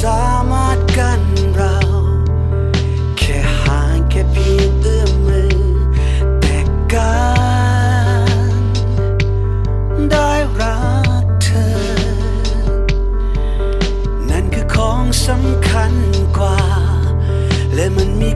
สามารถกันเรา แค่ห่างแค่เพียงเอื้อมมือ แต่การได้รักเธอ นั่นคือของสำคัญกว่า และมันมี